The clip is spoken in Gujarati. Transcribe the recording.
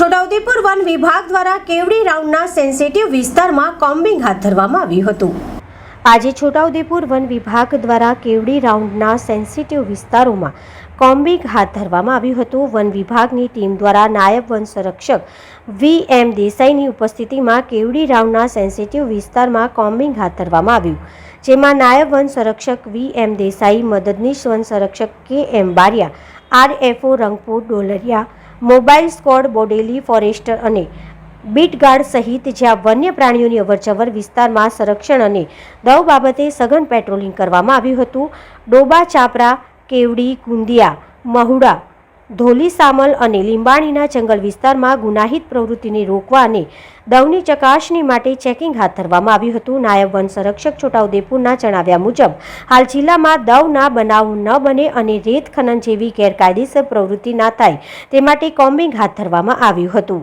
છોટાઉદેપુર વન વિભાગ દ્વારા કેવડી રાઉન્ડના સેન્સિટિવ વિસ્તારમાં કોમ્બિંગ હાથ ધરવામાં આવ્યું હતું. આજે છોટાઉદેપુર વન વિભાગ દ્વારા કેવડી રાઉન્ડના સેન્સિટિવ વિસ્તારોમાં કોમ્બિંગ હાથ ધરવામાં આવ્યું હતું. વન વિભાગની ટીમ દ્વારા નાયબ વન સંરક્ષક વી એમ દેસાઈની ઉપસ્થિતિમાં કેવડી રાઉન્ડના સેન્સિટિવ વિસ્તારમાં કોમ્બિંગ હાથ ધરવામાં આવ્યું. જેમાં નાયબ વન સંરક્ષક વી એમ દેસાઈ, મદદનીશ વન સંરક્ષક K M Bariya RFO Rangpur Dolariya mobile squad, Bodeli forester અને બીટગાર્ડ સહિત જ્યાં વન્ય પ્રાણીઓની અવરજવર વિસ્તારમાં સંરક્ષણ અને દવ બાબતે સઘન પેટ્રોલિંગ કરવામાં આવ્યું હતું. ડોબા, ચાપરા, કેવડી, કુંદિયા, મહુડા ધોલી સામલ અને લીંબાણીના જંગલ વિસ્તારમાં ગુનાહિત પ્રવૃત્તિને રોકવા અને દવની ચકાસણી માટે ચેકિંગ હાથ ધરવામાં આવ્યું હતું. નાયબ વન સંરક્ષક છોટાઉદેપુરના જણાવ્યા મુજબ, હાલ જિલ્લામાં દવના બનાવ ન બને અને રેત ખનન જેવી ગેરકાયદેસર પ્રવૃત્તિ ના થાય તે માટે કોમ્બિંગ હાથ ધરવામાં આવ્યું હતું.